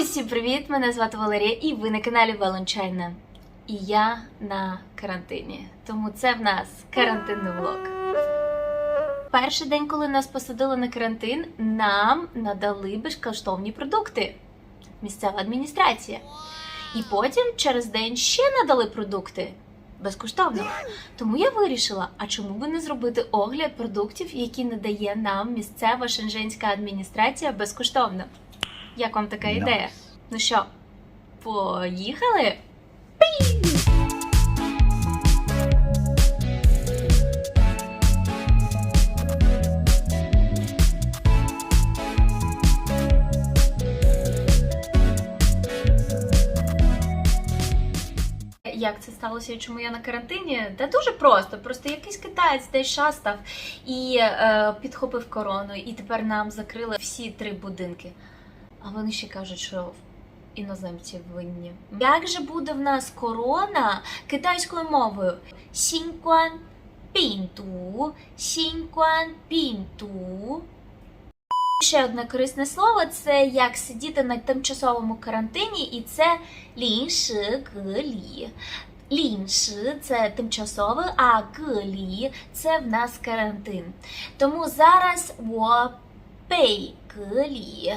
Усім привіт! Мене звати Валерія, і ви на каналі Валончайна. І я на карантині. Тому це в нас карантинний влог. Перший день, коли нас посадили на карантин, нам надали безкоштовні продукти. Місцева адміністрація. І потім через день ще надали продукти безкоштовно. Тому я вирішила, а чому би не зробити огляд продуктів, які надає нам місцева шенженська адміністрація безкоштовно. Як вам така ідея? Ну що, поїхали? Як це сталося і чому я на карантині? Та дуже просто. Просто якийсь китаєць десь шастав і е, підхопив корону, і тепер нам закрили всі три будинки. А вони ще кажуть, що іноземці винні. Як же буде в нас корона китайською мовою? Сінькуан пінту, сінькуан пінту. Ще одне корисне слово це як сидіти на тимчасовому карантині, і це лінши гелі. Лінши це тимчасове, а гелі це в нас карантин. Тому зараз бей гелі.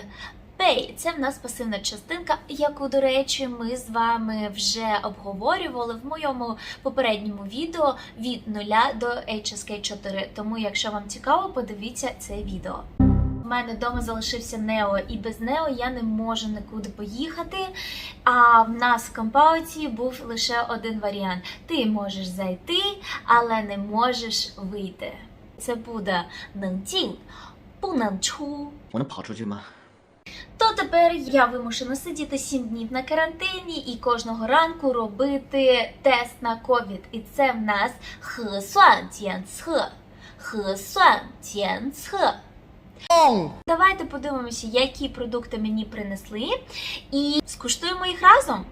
Pay – це в нас пасивна частинка, яку, до речі, ми з вами вже обговорювали в моєму попередньому відео від 0 до HSK 4. Тому, якщо вам цікаво, подивіться це відео. У мене вдома залишився Нео, і без Нео я не можу нікуди поїхати. А в нас в компауті був лише один варіант: ти можеш зайти, але не можеш вийти. Це буде нантін, пунанчу. Вона пачума то тепер я вимушена сидіти 7 днів на карантині і кожного ранку робити тест на ковід. І це в нас Oh. Давайте подивимося, які продукти мені принесли, і скуштуємо їх разом.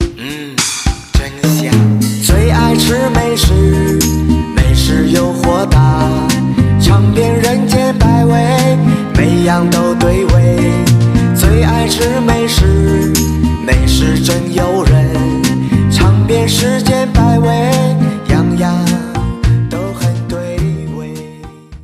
Mm, 样都对味。最爱吃美食，美食真诱人，尝遍世间百味，样样都很对味。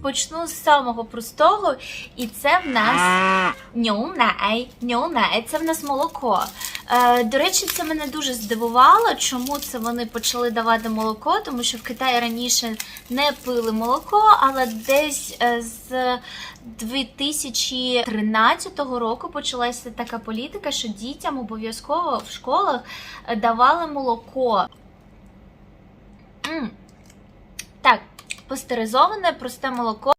Почну з самого простого, і це в нас ньоунай. Ньоунай це в нас молоко. Е, до речі, це мене дуже здивувало, чому це вони почали давати молоко, тому що в Китаї раніше не пили молоко, але десь е, з 2013 року почалася така політика, що дітям обов'язково в школах е, давали молоко. Так, пастеризоване просте молоко.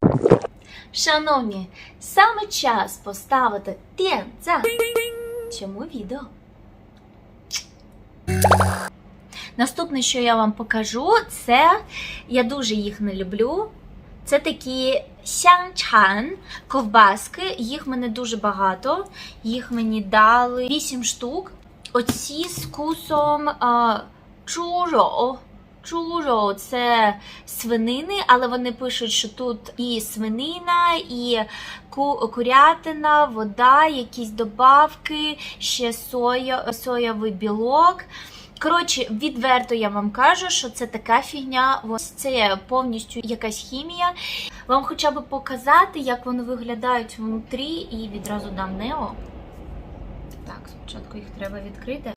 Шановні, саме час поставити тєнця цьому відео. Наступне, що я вам покажу, це я дуже їх не люблю. Це такі сянчан ковбаски. Їх мене дуже багато. Їх мені дали 8 штук. Оці з кусом а, чуро. Чуро це свинини, але вони пишуть, що тут і свинина, і ку- курятина, вода, якісь добавки, ще соя, соєвий білок. Коротше, відверто я вам кажу, що це така фігня, ось це повністю якась хімія. Вам хоча б показати, як вони виглядають внутрі, і відразу дам Нео. Так, спочатку їх треба відкрити.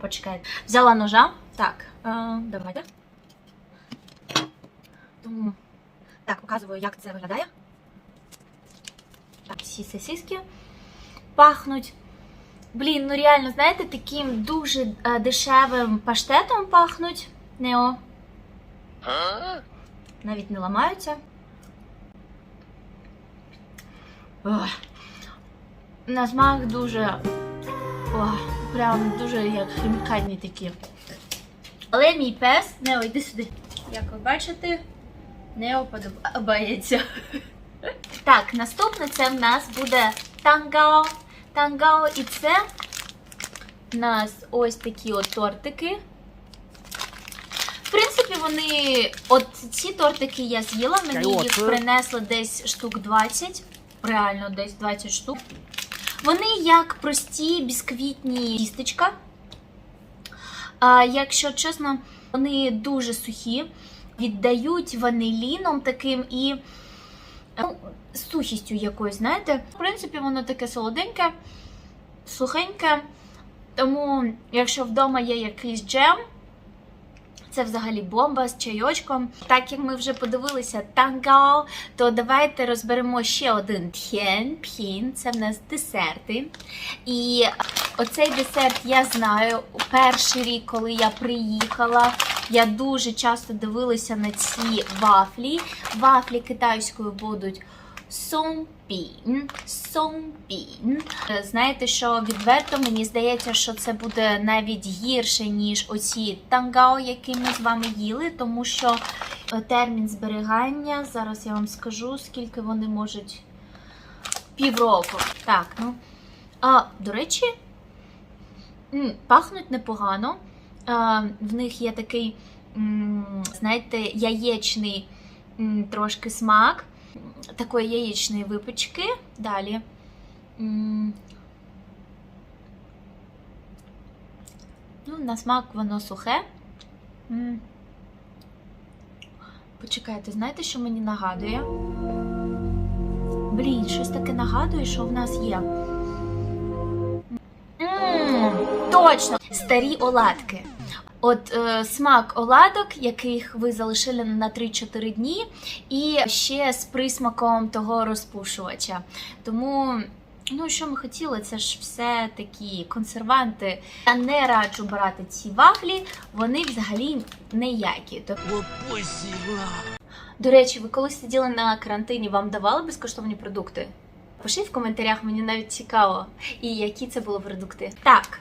Почекайте. Взяла ножа. Так, е, давайте. Тому, так, показую, як це виглядає. Так, всі сосиски пахнуть. Блін, ну реально, знаєте, таким дуже е, дешевим паштетом пахнуть. Нео. Навіть не ламаються. Ох. На смак дуже. Ох, прям дуже як хімікальні такі. Але мій пес, Нео, йди сюди. Як ви бачите, Нео подобається. Так, наступне це в нас буде тангао. Тангао і це в нас ось такі от тортики. В принципі, принципі, вони. От ці тортики я з'їла, мені їх принесли десь штук 20. Реально, десь 20 штук. Вони як прості бісквітні тістечка. А, якщо чесно, вони дуже сухі, віддають ваниліном таким і ну, сухістю якоюсь, знаєте. В принципі, воно таке солоденьке, сухеньке. Тому, якщо вдома є якийсь джем, це взагалі бомба з чайочком. Так як ми вже подивилися тангао, то давайте розберемо ще один т'єн п'ін. Це в нас десерти. І оцей десерт я знаю. Перший рік, коли я приїхала, я дуже часто дивилася на ці вафлі. Вафлі китайською будуть сомпін. Сомпін. Знаєте, що відверто мені здається, що це буде навіть гірше, ніж оці тангао, які ми з вами їли, тому що е, термін зберігання, зараз я вам скажу, скільки вони можуть. Півроку. Так, ну. А, до речі, пахнуть непогано. В них є такий, знаєте, яєчний трошки смак такої яєчної випічки. Далі. М. Ну, на смак воно сухе. М. Почекайте, знаєте, що мені нагадує? Блін, щось таке нагадує, що в нас є. М, Точно! Старі оладки. От е, смак оладок, яких ви залишили на 3-4 дні, і ще з присмаком того розпушувача. Тому, ну що ми хотіли, це ж все такі консерванти. Я не раджу брати ці вафлі, вони взагалі. Тобто, до речі, ви коли сиділи на карантині, вам давали безкоштовні продукти? Пишіть в коментарях, мені навіть цікаво, і які це були продукти. Так.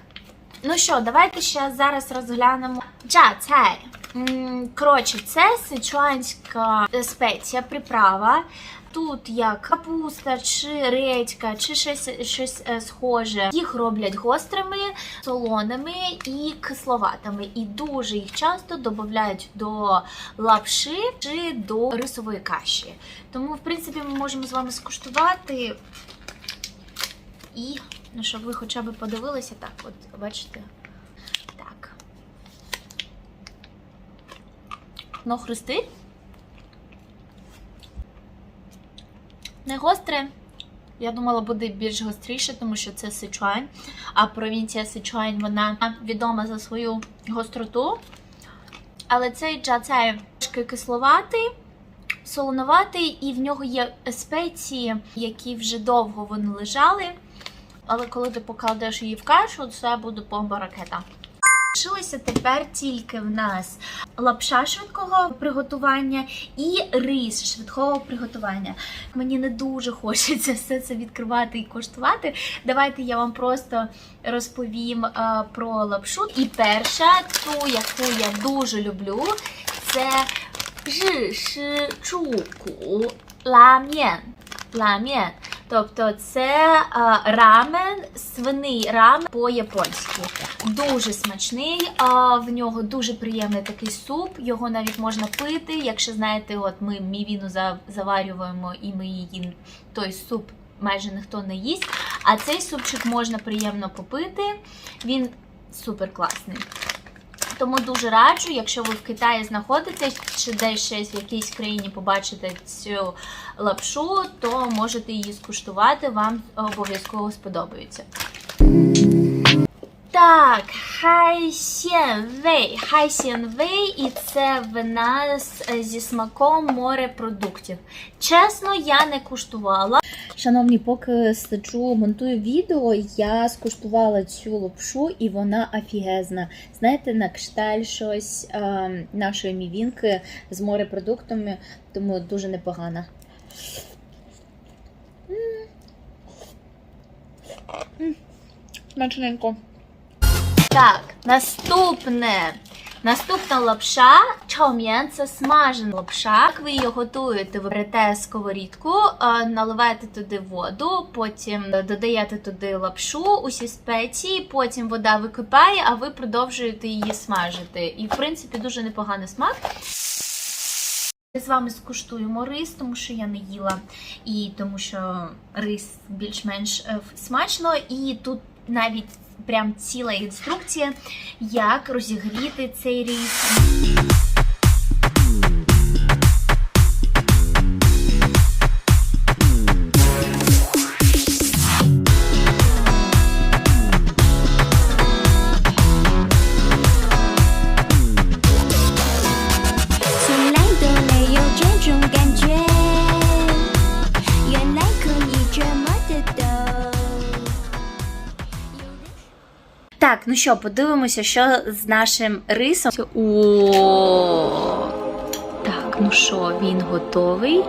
Ну що, давайте ще зараз розглянемо джа цай. М, Коротше, це сичуанська е, спеція, приправа. Тут як капуста, чи редька, чи щось, щось е, схоже. Їх роблять гострими, солоними і кисловатими. І дуже їх часто додають до лапши чи до рисової каші. Тому, в принципі, ми можемо з вами скуштувати. І, ну, щоб ви хоча б подивилися, так, от, бачите. Так. Ну, хрустить. Не гостре. Я думала, буде більш гостріше, тому що це Сичуань. А провінція Сичуань, вона відома за свою гостроту. Але цей джацай трошки кисловатий, солоноватий, і в нього є спеції, які вже довго вони лежали. Але коли ти покладеш її в кашу, це буде бомба ракета. Лишилося тепер тільки в нас лапша швидкого приготування і рис швидкого приготування. Мені не дуже хочеться все це відкривати і коштувати. Давайте я вам просто розповім е, про лапшу. І перша, ту, яку я дуже люблю, це лам'єн. Тобто це а, рамен, свиний рамен по-японськи. Дуже смачний, а в нього дуже приємний такий суп. Його навіть можна пити. Якщо знаєте, от ми мівіну за- заварюємо і ми її той суп майже ніхто не їсть. А цей супчик можна приємно попити. Він супер класний. Тому дуже раджу, якщо ви в Китаї знаходитесь чи десь щось в якійсь країні побачите цю лапшу, то можете її скуштувати, вам обов'язково сподобається. Так, хайсєнвей. Хайсєнвей, і це в нас е, зі смаком морепродуктів. Чесно, я не куштувала. Шановні, поки сиджу, монтую відео, я скуштувала цю лапшу, і вона офігезна. Знаєте, на кшталь щось е, нашої мівінки з морепродуктами, тому дуже непогана. Смачненько. Так, наступне Наступна лапша чаом'ян це смажена лапша. Як ви її готуєте? Ви берете сковорідку, е, наливаєте туди воду, потім додаєте туди лапшу, усі спеції, потім вода википає, а ви продовжуєте її смажити. І в принципі дуже непоганий смак. Ми з вами скуштуємо рис, тому що я не їла, і тому що рис більш-менш е, смачно, і тут навіть прям ціла інструкція, як розігріти цей рис. “ що, подивимося, що з нашим рисом. О, так, ну що, він готовий.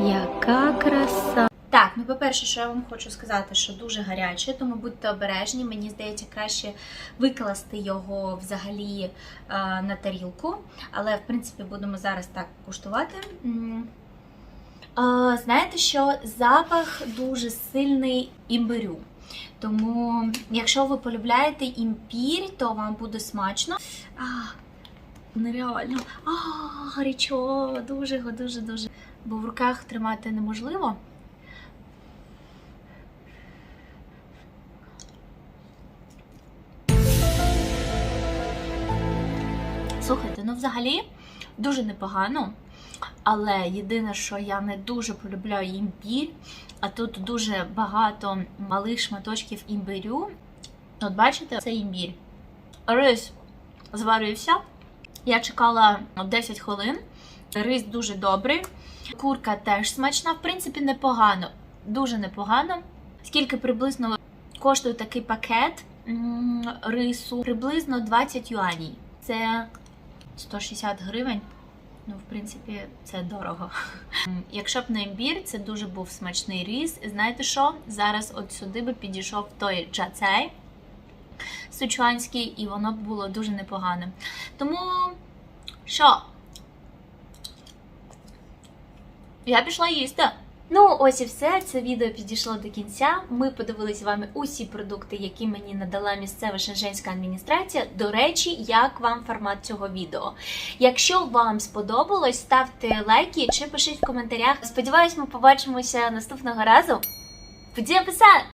Яка краса. Так, ну по-перше, що я вам хочу сказати, що дуже гаряче, тому будьте обережні. Мені здається, краще викласти його взагалі е, на тарілку. Але, в принципі, будемо зараз так куштувати. Е, знаєте, що запах дуже сильний імбирю. Тому, якщо ви полюбляєте імпір, то вам буде смачно. А, нереально. Гарячо, дуже, дуже, дуже. Бо в руках тримати неможливо. Слухайте, ну взагалі дуже непогано. Але єдине, що я не дуже полюбляю імбір, а тут дуже багато малих шматочків імбирю. От бачите, це імбір. Рис зварився. Я чекала 10 хвилин. Рис дуже добрий. Курка теж смачна, в принципі, непогано. Дуже непогано. Скільки приблизно коштує такий пакет рису? Приблизно 20 юаней. Це 160 гривень. Ну, в принципі, це дорого. Якщо б не імбір, це дуже був смачний ріс. Знаєте що? Зараз от сюди би підійшов той джацей сучуанський, і воно б було дуже непогане. Тому що? Я пішла їсти. Ну, ось і все. Це відео підійшло до кінця. Ми подивилися вами усі продукти, які мені надала місцева шенженська адміністрація. До речі, як вам формат цього відео? Якщо вам сподобалось, ставте лайки чи пишіть в коментарях. Сподіваюсь, ми побачимося наступного разу. Подія